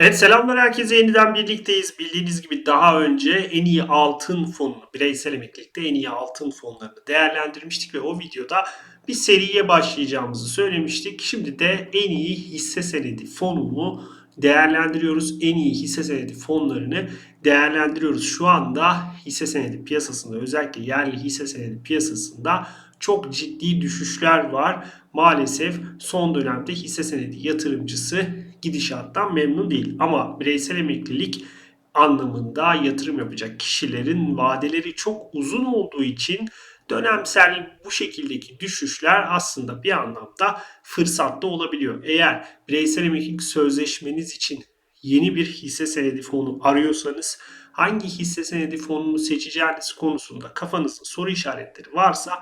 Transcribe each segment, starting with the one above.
Evet selamlar herkese yeniden birlikteyiz. Bildiğiniz gibi daha önce en iyi altın fonunu, bireysel emeklilikte en iyi altın fonlarını değerlendirmiştik ve o videoda bir seriye başlayacağımızı söylemiştik. Şimdi de en iyi hisse senedi fonunu değerlendiriyoruz. En iyi hisse senedi fonlarını değerlendiriyoruz. Şu anda hisse senedi piyasasında özellikle yerli hisse senedi piyasasında çok ciddi düşüşler var. Maalesef son dönemde hisse senedi yatırımcısı gidişattan memnun değil. Ama bireysel emeklilik anlamında yatırım yapacak kişilerin vadeleri çok uzun olduğu için dönemsel bu şekildeki düşüşler aslında bir anlamda fırsatlı olabiliyor. Eğer bireysel emeklilik sözleşmeniz için yeni bir hisse senedi fonu arıyorsanız hangi hisse senedi fonunu seçeceğiniz konusunda kafanızda soru işaretleri varsa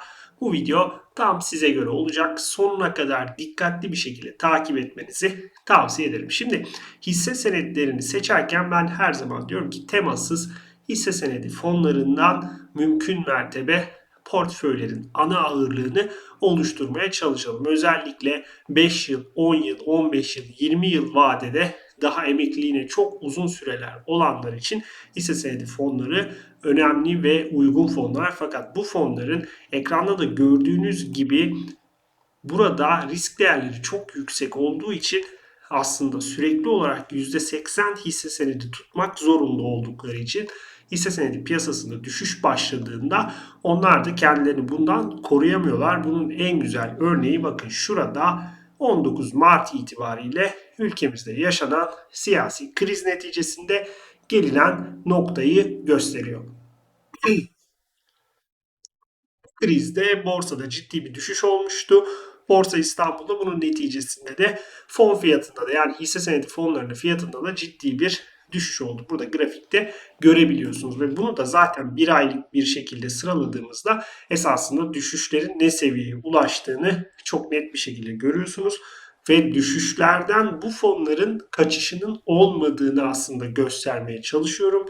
bu video tam size göre olacak. Sonuna kadar dikkatli bir şekilde takip etmenizi tavsiye ederim. Şimdi hisse senetlerini seçerken ben her zaman diyorum ki temassız hisse senedi fonlarından mümkün mertebe portföylerin ana ağırlığını oluşturmaya çalışalım. Özellikle 5 yıl, 10 yıl, 15 yıl, 20 yıl vadede daha emekliliğine çok uzun süreler olanlar için hisse senedi fonları önemli ve uygun fonlar. Fakat bu fonların ekranda da gördüğünüz gibi burada risk değerleri çok yüksek olduğu için aslında sürekli olarak %80 hisse senedi tutmak zorunda oldukları için hisse senedi piyasasında düşüş başladığında onlar da kendilerini bundan koruyamıyorlar. Bunun en güzel örneği bakın şurada 19 Mart itibariyle ülkemizde yaşanan siyasi kriz neticesinde gelinen noktayı gösteriyor. Krizde borsada ciddi bir düşüş olmuştu. Borsa İstanbul'da bunun neticesinde de fon fiyatında da yani hisse senedi fonlarının fiyatında da ciddi bir düşüş oldu. Burada grafikte görebiliyorsunuz ve bunu da zaten bir aylık bir şekilde sıraladığımızda esasında düşüşlerin ne seviyeye ulaştığını çok net bir şekilde görüyorsunuz ve düşüşlerden bu fonların kaçışının olmadığını aslında göstermeye çalışıyorum.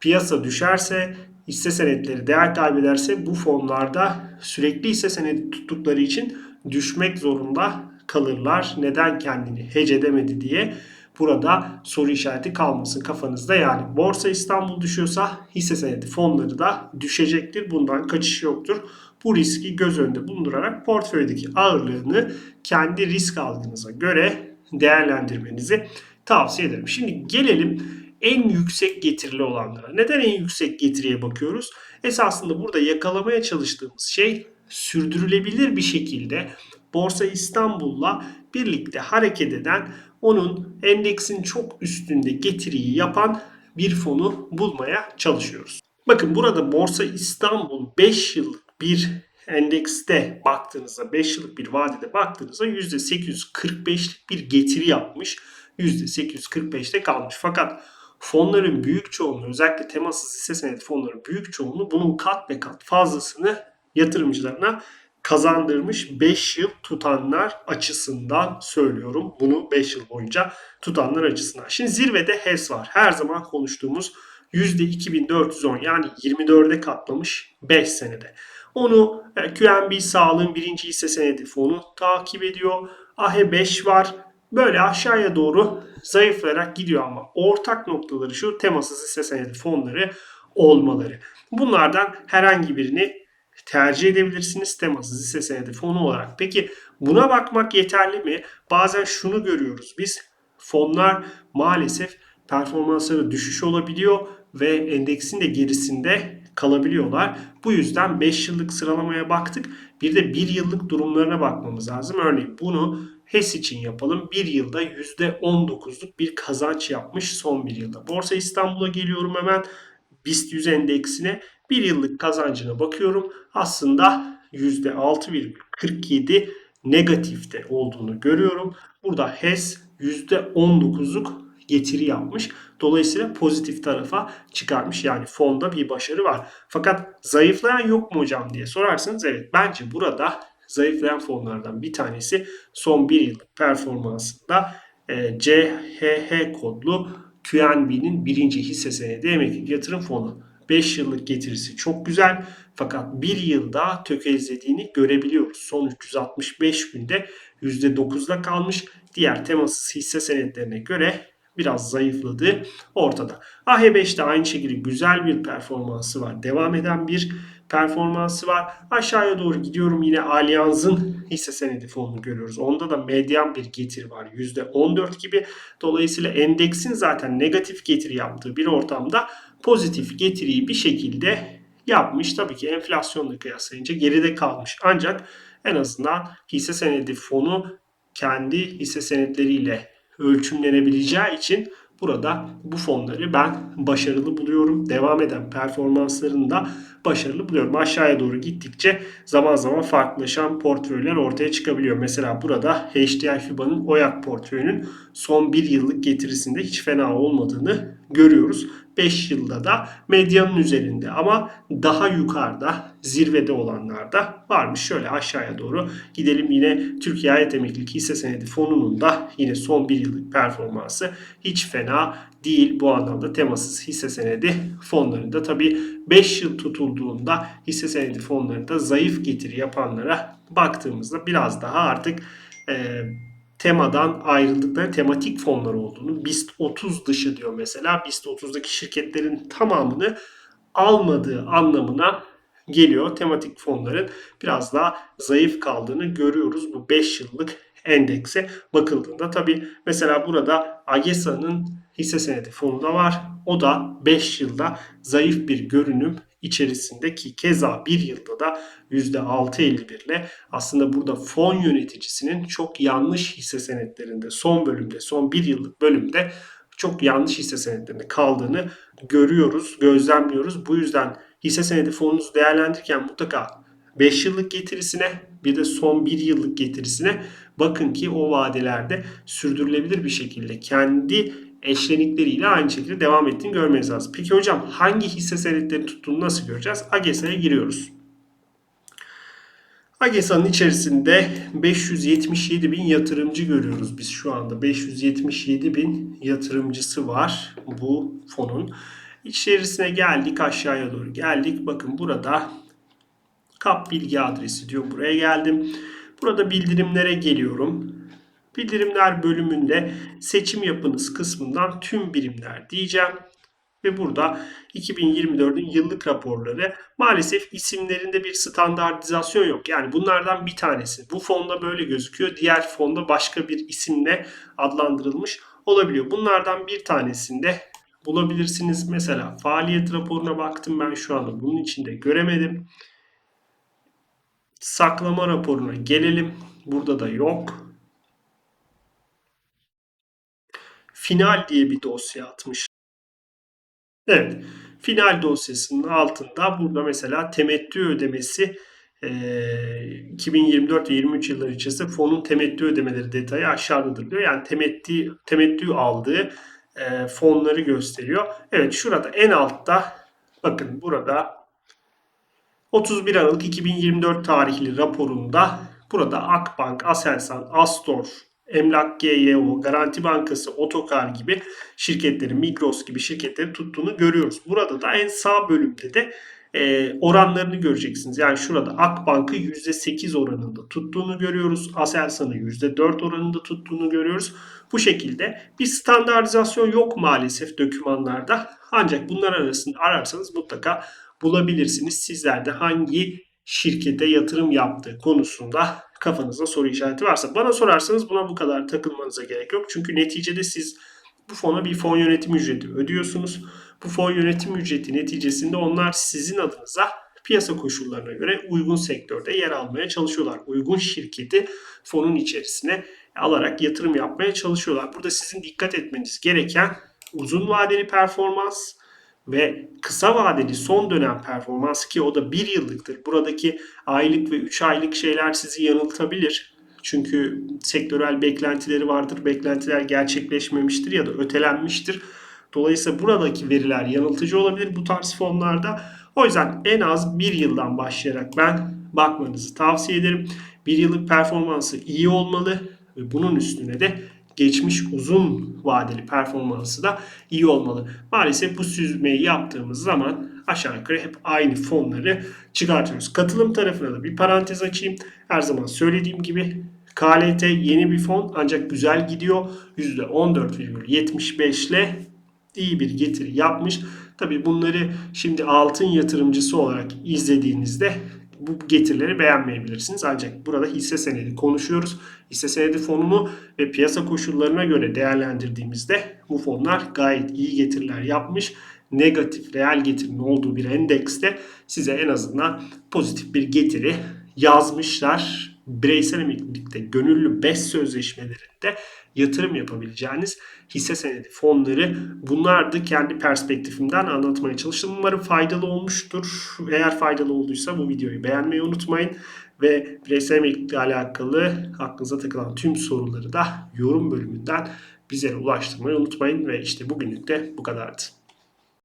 Piyasa düşerse, hisse senetleri değer kaybederse bu fonlarda sürekli hisse senedi tuttukları için düşmek zorunda kalırlar. Neden kendini hece edemedi diye burada soru işareti kalmasın kafanızda. Yani Borsa İstanbul düşüyorsa hisse senedi fonları da düşecektir. Bundan kaçış yoktur. Bu riski göz önünde bulundurarak portföydeki ağırlığını kendi risk algınıza göre değerlendirmenizi tavsiye ederim. Şimdi gelelim en yüksek getirili olanlara. Neden en yüksek getiriye bakıyoruz? Esasında burada yakalamaya çalıştığımız şey sürdürülebilir bir şekilde Borsa İstanbul'la birlikte hareket eden onun endeksin çok üstünde getiriyi yapan bir fonu bulmaya çalışıyoruz. Bakın burada Borsa İstanbul 5 yıllık bir endekste baktığınızda 5 yıllık bir vadede baktığınızda %845'lik bir getiri yapmış. %845'te kalmış. Fakat fonların büyük çoğunluğu özellikle temassız hisse senedi fonların büyük çoğunluğu bunun kat be kat fazlasını yatırımcılarına kazandırmış 5 yıl tutanlar açısından söylüyorum. Bunu 5 yıl boyunca tutanlar açısından. Şimdi zirvede HES var. Her zaman konuştuğumuz %2410 yani 24'e katlamış 5 senede. Onu e, QNB Sağlığın birinci hisse senedi fonu takip ediyor. AH5 var. Böyle aşağıya doğru zayıflayarak gidiyor ama ortak noktaları şu temasız hisse senedi fonları olmaları. Bunlardan herhangi birini tercih edebilirsiniz temasız hisse senedi fonu olarak. Peki buna bakmak yeterli mi? Bazen şunu görüyoruz biz fonlar maalesef performansları düşüş olabiliyor ve endeksin de gerisinde kalabiliyorlar. Bu yüzden 5 yıllık sıralamaya baktık. Bir de 1 yıllık durumlarına bakmamız lazım. Örneğin bunu HES için yapalım. 1 yılda %19'luk bir kazanç yapmış son bir yılda. Borsa İstanbul'a geliyorum hemen. BIST 100 endeksine bir yıllık kazancına bakıyorum. Aslında %6,47 negatifte olduğunu görüyorum. Burada HES %19'luk getiri yapmış. Dolayısıyla pozitif tarafa çıkarmış. Yani fonda bir başarı var. Fakat zayıflayan yok mu hocam diye sorarsanız evet bence burada zayıflayan fonlardan bir tanesi son bir yıllık performansında e, CHH kodlu QNB'nin birinci hisse senedi emeklilik yatırım fonu. 5 yıllık getirisi çok güzel fakat 1 yılda tökezlediğini görebiliyoruz. Son 365 günde %9'da kalmış. Diğer temasız hisse senetlerine göre biraz zayıfladığı ortada. AH5'te aynı şekilde güzel bir performansı var. Devam eden bir performansı var. Aşağıya doğru gidiyorum yine Allianz'ın hisse senedi fonunu görüyoruz. Onda da medyan bir getiri var. %14 gibi. Dolayısıyla endeksin zaten negatif getiri yaptığı bir ortamda pozitif getiriyi bir şekilde yapmış. Tabii ki enflasyonla kıyaslayınca geride kalmış. Ancak en azından hisse senedi fonu kendi hisse senetleriyle ölçümlenebileceği için burada bu fonları ben başarılı buluyorum. Devam eden performanslarını da başarılı buluyorum. Aşağıya doğru gittikçe zaman zaman farklılaşan portföyler ortaya çıkabiliyor. Mesela burada HDI FIBA'nın OYAK portföyünün son bir yıllık getirisinde hiç fena olmadığını görüyoruz. 5 yılda da medyanın üzerinde ama daha yukarıda zirvede olanlarda varmış. Şöyle aşağıya doğru gidelim yine Türkiye Hayat Emeklilik Hisse Senedi Fonu'nun da yine son bir yıllık performansı hiç fena değil bu anlamda temasız hisse senedi fonlarında. Tabi 5 yıl tutulduğunda hisse senedi fonlarında zayıf getiri yapanlara baktığımızda biraz daha artık e, temadan ayrıldıkları tematik fonlar olduğunu BIST 30 dışı diyor mesela. BIST 30'daki şirketlerin tamamını almadığı anlamına geliyor. Tematik fonların biraz daha zayıf kaldığını görüyoruz bu 5 yıllık endekse bakıldığında. Tabi mesela burada AGESA'nın hisse senedi fonu da var. O da 5 yılda zayıf bir görünüm içerisinde ki keza bir yılda da %6.51 ile aslında burada fon yöneticisinin çok yanlış hisse senetlerinde son bölümde son bir yıllık bölümde çok yanlış hisse senetlerinde kaldığını görüyoruz, gözlemliyoruz. Bu yüzden hisse senedi fonunuzu değerlendirirken mutlaka 5 yıllık getirisine bir de son 1 yıllık getirisine bakın ki o vadelerde sürdürülebilir bir şekilde kendi eşlenikleriyle aynı şekilde devam ettiğini görmeniz lazım. Peki hocam hangi hisse senetleri tuttuğunu nasıl göreceğiz? AGESA'ya giriyoruz. AGESA'nın içerisinde 577 bin yatırımcı görüyoruz biz şu anda. 577 bin yatırımcısı var bu fonun. İçerisine geldik aşağıya doğru geldik. Bakın burada kap bilgi adresi diyor. Buraya geldim. Burada bildirimlere geliyorum. Bildirimler bölümünde seçim yapınız kısmından tüm birimler diyeceğim. Ve burada 2024'ün yıllık raporları maalesef isimlerinde bir standartizasyon yok. Yani bunlardan bir tanesi. Bu fonda böyle gözüküyor. Diğer fonda başka bir isimle adlandırılmış olabiliyor. Bunlardan bir tanesinde bulabilirsiniz. Mesela faaliyet raporuna baktım ben şu anda bunun içinde göremedim. Saklama raporuna gelelim. Burada da yok. Final diye bir dosya atmış. Evet. Final dosyasının altında burada mesela temettü ödemesi 2024 ve 23 yılları içerisinde fonun temettü ödemeleri detayı aşağıdadır diyor. Yani temettü, temettü aldığı fonları gösteriyor. Evet şurada en altta bakın burada 31 Aralık 2024 tarihli raporunda burada Akbank, Aselsan, Astor, Emlak GYO, Garanti Bankası, Otokar gibi şirketlerin, Migros gibi şirketleri tuttuğunu görüyoruz. Burada da en sağ bölümde de e, oranlarını göreceksiniz. Yani şurada Akbank'ı %8 oranında tuttuğunu görüyoruz. Aselsan'ı %4 oranında tuttuğunu görüyoruz. Bu şekilde bir standartizasyon yok maalesef dokümanlarda. Ancak bunlar arasında ararsanız mutlaka bulabilirsiniz. Sizler de hangi şirkete yatırım yaptığı konusunda kafanızda soru işareti varsa. Bana sorarsanız buna bu kadar takılmanıza gerek yok. Çünkü neticede siz bu fona bir fon yönetim ücreti ödüyorsunuz. Bu fon yönetim ücreti neticesinde onlar sizin adınıza piyasa koşullarına göre uygun sektörde yer almaya çalışıyorlar. Uygun şirketi fonun içerisine alarak yatırım yapmaya çalışıyorlar. Burada sizin dikkat etmeniz gereken uzun vadeli performans, ve kısa vadeli son dönem performansı ki o da bir yıllıktır. Buradaki aylık ve 3 aylık şeyler sizi yanıltabilir. Çünkü sektörel beklentileri vardır. Beklentiler gerçekleşmemiştir ya da ötelenmiştir. Dolayısıyla buradaki veriler yanıltıcı olabilir bu tarz fonlarda. O yüzden en az bir yıldan başlayarak ben bakmanızı tavsiye ederim. Bir yıllık performansı iyi olmalı ve bunun üstüne de geçmiş uzun vadeli performansı da iyi olmalı. Maalesef bu süzmeyi yaptığımız zaman aşağı yukarı hep aynı fonları çıkartıyoruz. Katılım tarafına da bir parantez açayım. Her zaman söylediğim gibi KLT yeni bir fon ancak güzel gidiyor. %14,75 ile iyi bir getiri yapmış. Tabii bunları şimdi altın yatırımcısı olarak izlediğinizde bu getirileri beğenmeyebilirsiniz. Ancak burada hisse senedi konuşuyoruz. Hisse senedi fonunu ve piyasa koşullarına göre değerlendirdiğimizde bu fonlar gayet iyi getiriler yapmış. Negatif reel getirinin olduğu bir endekste size en azından pozitif bir getiri yazmışlar. Bireysel emeklilikte gönüllü BES sözleşmelerinde yatırım yapabileceğiniz hisse senedi fonları bunlardı kendi perspektifimden anlatmaya çalıştım. Umarım faydalı olmuştur. Eğer faydalı olduysa bu videoyu beğenmeyi unutmayın. Ve bireysel emeklilikle alakalı aklınıza takılan tüm soruları da yorum bölümünden bize ulaştırmayı unutmayın. Ve işte bugünlük de bu kadardı.